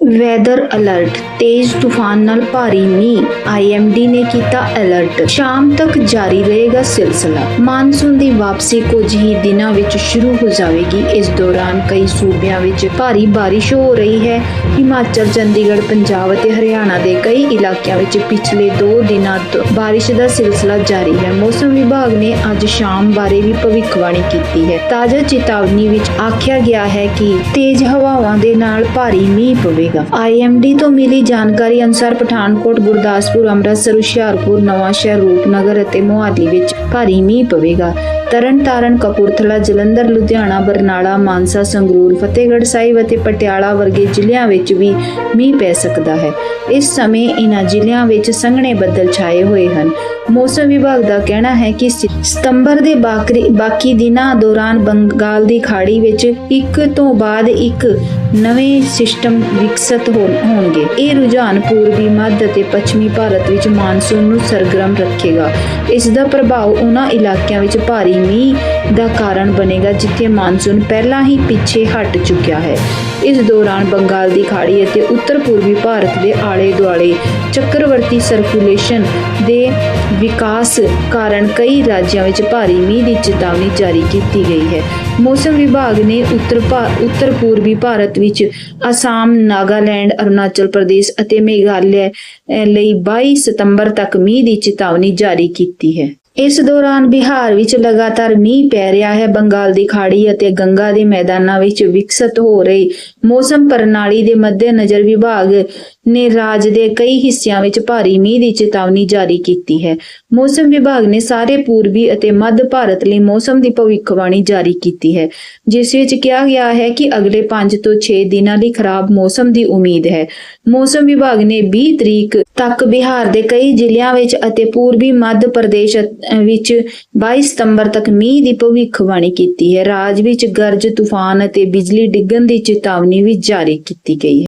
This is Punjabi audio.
ਵੈਦਰ ਅਲਰਟ ਤੇਜ਼ ਤੂਫਾਨ ਨਾਲ ਭਾਰੀ ਮੀਂਹ। ਆਈਐਮਡੀ ਨੇ ਕੀਤਾ ਅਲਰਟ ਸ਼ਾਮ ਤੱਕ ਜਾਰੀ ਰਹੇਗਾ ਸਿਲਸਿਲਾ। ਮਾਨਸੂਨ ਦੀ ਵਾਪਸੀ ਕੁਝ ਹੀ ਦਿਨਾਂ ਵਿੱਚ ਸ਼ੁਰੂ ਹੋ ਜਾਵੇਗੀ। ਇਸ ਦੌਰਾਨ ਕਈ ਸੂਬਿਆਂ ਵਿੱਚ ਭਾਰੀ ਬਾਰਿਸ਼ ਹੋ ਰਹੀ ਹੈ। ਹਿਮਾਚਲ, ਚੰਡੀਗੜ੍ਹ, ਪੰਜਾਬ ਅਤੇ ਹਰਿਆਣਾ ਦੇ ਕਈ ਇਲਾਕਿਆਂ ਵਿੱਚ ਪਿਛਲੇ 2 ਦਿਨਾਂ ਤੋਂ ਬਾਰਿਸ਼ ਦਾ ਸਿਲਸਿਲਾ ਜਾਰੀ ਹੈ। ਮੌਸਮ ਵਿਭਾਗ ਨੇ ਅੱਜ ਸ਼ਾਮ ਬਾਰੇ ਵੀ ਭਵਿੱਖਬਾਣੀ ਕੀਤੀ ਹੈ। ਤਾਜ਼ਾ ਚੇਤਾਵਨੀ ਵਿੱਚ ਆਖਿਆ ਗਿਆ ਹੈ ਕਿ ਤੇਜ਼ ਹਵਾਵਾਂ ਦੇ ਨਾਲ ਭਾਰੀ ਮੀਂਹ ਪਵੇ। ਪਵੇਗਾ ਆਈਐਮਡੀ ਤੋਂ ਮਿਲੀ ਜਾਣਕਾਰੀ ਅਨੁਸਾਰ ਪਠਾਨਕੋਟ, ਗੁਰਦਾਸਪੁਰ, ਅੰਮ੍ਰਿਤਸਰ, ਹੁਸ਼ਿਆਰਪੁਰ ਨਵਾਂਸ਼ਹਿਰ ਰੂਪਨਗਰ ਅਤੇ ਮੁਹਾਲੀ ਵਿੱਚ ਭਾਰੀ ਮੀਂਹ ਪਵੇਗਾ। ਤਰਨਤਾਰਨ ਕਪੂਰਥਲਾ, ਜਲੰਧਰ, ਲੁਧਿਆਣਾ, ਬਰਨਾਲਾ, ਮਾਨਸਾ, ਸੰਗਰੂਰ, ਫਤਿਹਗੜ੍ਹ ਸਾਹਿਬ ਅਤੇ ਪਟਿਆਲਾ ਵਰਗੇ ਜ਼ਿਲ੍ਹਿਆਂ ਵਿੱਚ ਵੀ ਮੀਂਹ ਪੈ ਸਕਦਾ ਹੈ। ਇਸ ਸਮੇਂ ਇਨ੍ਹਾਂ ਜ਼ਿਲ੍ਹਿਆਂ ਵਿੱਚ ਸੰਘਣੇ ਬੱਦਲ ਛਾਏ ਹੋਏ ਹਨ। ਮੌਸਮ ਵਿਭਾਗ ਦਾ ਕਹਿਣਾ ਹੈ ਕਿ ਸਤੰਬਰ ਦੇ ਬਾਕੀ ਦਿਨਾਂ ਦੌਰਾਨ ਬੰਗਾਲ ਦੀ ਖਾੜੀ ਵਿੱਚ ਇੱਕ ਤੋਂ ਬਾਅਦ ਇੱਕ ਨਵੇਂ ਸਿਸਟਮ ਵਿਕਸਤ ਹੋਣਗੇ। ਇਹ ਰੁਝਾਨ ਪੂਰਬੀ, ਮੱਧ ਅਤੇ ਪੱਛਮੀ ਭਾਰਤ ਵਿੱਚ ਮਾਨਸੂਨ ਨੂੰ ਸਰਗਰਮ ਰੱਖੇਗਾ। ਇਸ ਦਾ ਪ੍ਰਭਾਵ ਉਹਨਾਂ ਇਲਾਕਿਆਂ ਵਿੱਚ ਭਾਰੀ ਮੀਂਹ ਦਾ ਕਾਰਨ ਬਣੇਗਾ ਜਿੱਥੇ ਮਾਨਸੂਨ ਪਹਿਲਾਂ ਹੀ ਪਿੱਛੇ ਹਟ ਚੁੱਕਿਆ ਹੈ। ਇਸ ਦੌਰਾਨ ਬੰਗਾਲ ਦੀ ਖਾੜੀ ਅਤੇ ਉੱਤਰ ਪੂਰਬੀ ਭਾਰਤ ਦੇ ਆਲੇ ਦੁਆਲੇ ਚੱਕਰਵਰਤੀ ਸਰਕੂਲੇਸ਼ਨ ਦੇ ਵਿਕਾਸ ਕਾਰਨ ਕਈ ਰਾਜਾਂ ਵਿੱਚ ਭਾਰੀ ਮੀਂਹ ਦੀ ਚੇਤਾਵਨੀ ਜਾਰੀ ਕੀਤੀ ਗਈ ਹੈ। ਮੌਸਮ ਵਿਭਾਗ ਨੇ ਉੱਤਰ ਭਾ- ਉੱਤਰ ਪੂਰਬੀ ਭਾਰਤ ਵਿੱਚ ਅਸਾਮ, ਨਾਗਾਲੈਂਡ, ਅਰੁਣਾਚਲ ਪ੍ਰਦੇਸ਼ ਅਤੇ ਮੇਘਾਲਿਆ ਲਈ 22 ਸਤੰਬਰ ਤੱਕ ਮੀਂਹ ਦੀ ਚੇਤਾਵਨੀ ਜਾਰੀ ਕੀਤੀ ਹੈ। ਇਸ ਦੌਰਾਨ ਬਿਹਾਰ ਵਿੱਚ ਲਗਾਤਾਰ ਮੀਂਹ ਪੈ ਰਿਹਾ ਹੈ। ਬੰਗਾਲ ਦੀ ਖਾੜੀ ਅਤੇ ਗੰਗਾ ਦੇ ਮੈਦਾਨਾਂ ਵਿੱਚ ਵਿਕਸਤ ਹੋ ਰਹੀ ਮੌਸਮ ਪ੍ਰਣਾਲੀ ਦੇ ਮੱਦੇਨਜ਼ਰ ਵਿਭਾਗ ਨੇ ਰਾਜ ਦੇ ਕਈ ਹਿੱਸਿਆਂ ਵਿੱਚ ਭਾਰੀ ਮੀਂਹ ਦੀ ਚੇਤਾਵਨੀ ਜਾਰੀ ਕੀਤੀ ਹੈ। ਮੌਸਮ ਵਿਭਾਗ ਨੇ ਸਾਰੇ ਪੂਰਬੀ ਅਤੇ ਮੱਧ ਭਾਰਤ ਲਈ ਮੌਸਮ ਦੀ ਭਵਿੱਖਬਾਣੀ ਜਾਰੀ ਕੀਤੀ ਹੈ, ਜਿਸ ਵਿੱਚ ਕਿਹਾ ਗਿਆ ਹੈ ਕਿ ਅਗਲੇ 5 ਤੋਂ 6 ਦਿਨਾਂ ਲਈ ਖਰਾਬ ਮੌਸਮ ਦੀ ਉਮੀਦ ਹੈ। ਮੌਸਮ ਵਿਭਾਗ ਨੇ 20 ਤਰੀਕ ਤੱਕ ਬਿਹਾਰ ਦੇ ਕਈ ਜ਼ਿਲ੍ਹਿਆਂ ਵਿੱਚ ਅਤੇ ਪੂਰਬੀ ਮੱਧ ਪ੍ਰਦੇਸ਼ ਵਿੱਚ 22 ਸਤੰਬਰ ਤੱਕ ਮੀਂਹ ਦੀ ਭਵਿੱਖਬਾਣੀ ਕੀਤੀ ਹੈ। ਰਾਜ ਵਿੱਚ ਗਰਜ, ਤੂਫਾਨ ਅਤੇ ਬਿਜਲੀ ਡਿੱਗਣ ਦੀ ਚੇਤਾਵਨੀ ਵੀ ਜਾਰੀ ਕੀਤੀ ਗਈ ਹੈ।